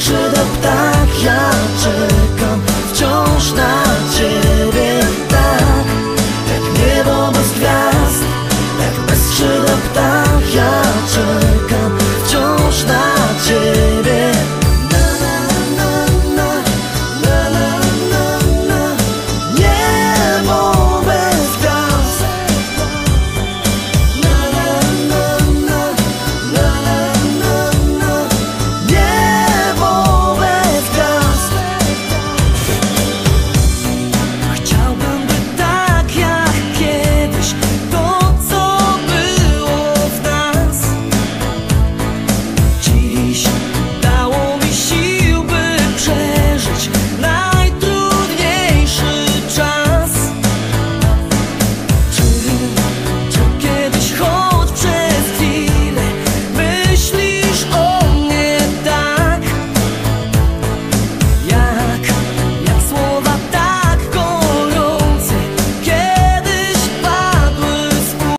skrzydeł ptak Ja czekam wciąż na